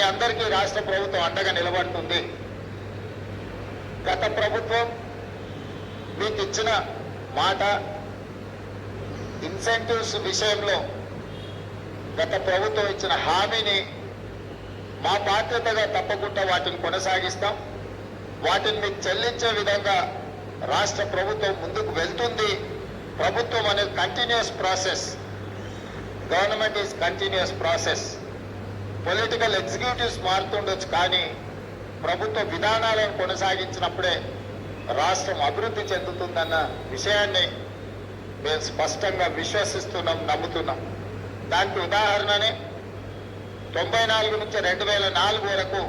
మీ అందరికీ రాష్ట్ర ప్రభుత్వం అండగా నిలబడుతుంది. గత ప్రభుత్వం మీకు ఇచ్చిన మాట ఇన్సెంటివ్స్ విషయంలో గత ప్రభుత్వం ఇచ్చిన హామీని మా బాధ్యతగా తప్పకుండా వాటిని కొనసాగిస్తాం. వాటిని మీకు చెల్లించే విధంగా రాష్ట్ర ప్రభుత్వం ముందుకు వెళ్తుంది. ప్రభుత్వం అనేది continuous process government is continuous process political executives మారుతుండొచ్చు కానీ ప్రభుత్వ విధానాలను కొనసాగించినప్పుడే రాష్ట్రం అభివృద్ధి చెందుతుందన్న విషయాన్ని మేము స్పష్టంగా విశ్వసిస్తున్నాం నమ్ముతున్నాం. దానికి ఉదాహరణనే తొంభై నాలుగు నుంచి రెండు వేల నాలుగు వరకు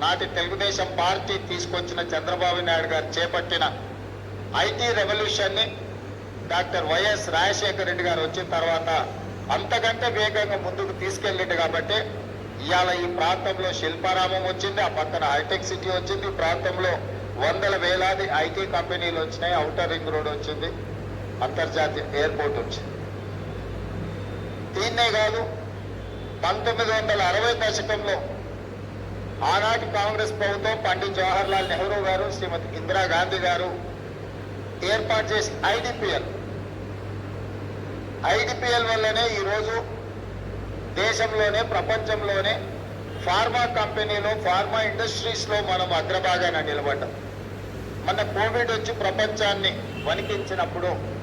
నాటి తెలుగుదేశం పార్టీ తీసుకొచ్చిన చంద్రబాబు నాయుడు గారు చేపట్టిన ఐటీ రెవల్యూషన్ని డాక్టర్ వైఎస్ రాజశేఖర రెడ్డి గారు వచ్చిన తర్వాత అంతకంటే వేగంగా ముందుకు తీసుకెళ్ళిండు కాబట్టి ఇవాళ ఈ ప్రాంతంలో శిల్పారామం వచ్చింది ఆ పక్కన హైటెక్ సిటీ వచ్చింది ఈ ప్రాంతంలో వందల వేలాది ఐటీ కంపెనీలు వచ్చినాయి అవుటర్ రింగ్ రోడ్ వచ్చింది అంతర్జాతీయ ఎయిర్పోర్ట్ వచ్చింది. దీన్నే కాదు పంతొమ్మిది వందల అరవై దశకంలో ఆనాటి కాంగ్రెస్ ప్రభుత్వం పండిత్ జవహర్లాల్ నెహ్రూ గారు శ్రీమతి ఇందిరాగాంధీ గారు ఏర్పాటు చేసి ఐడిపిఎల్. ఐడిపిఎల్ వల్లనే ఈరోజు దేశంలోనే ప్రపంచంలోనే ఫార్మా కంపెనీలో ఫార్మా ఇండస్ట్రీస్లో మనం అగ్రభాగాన నిలబడ్డాం. మన కోవిడ్ వచ్చి ప్రపంచాన్ని వణికించినప్పుడు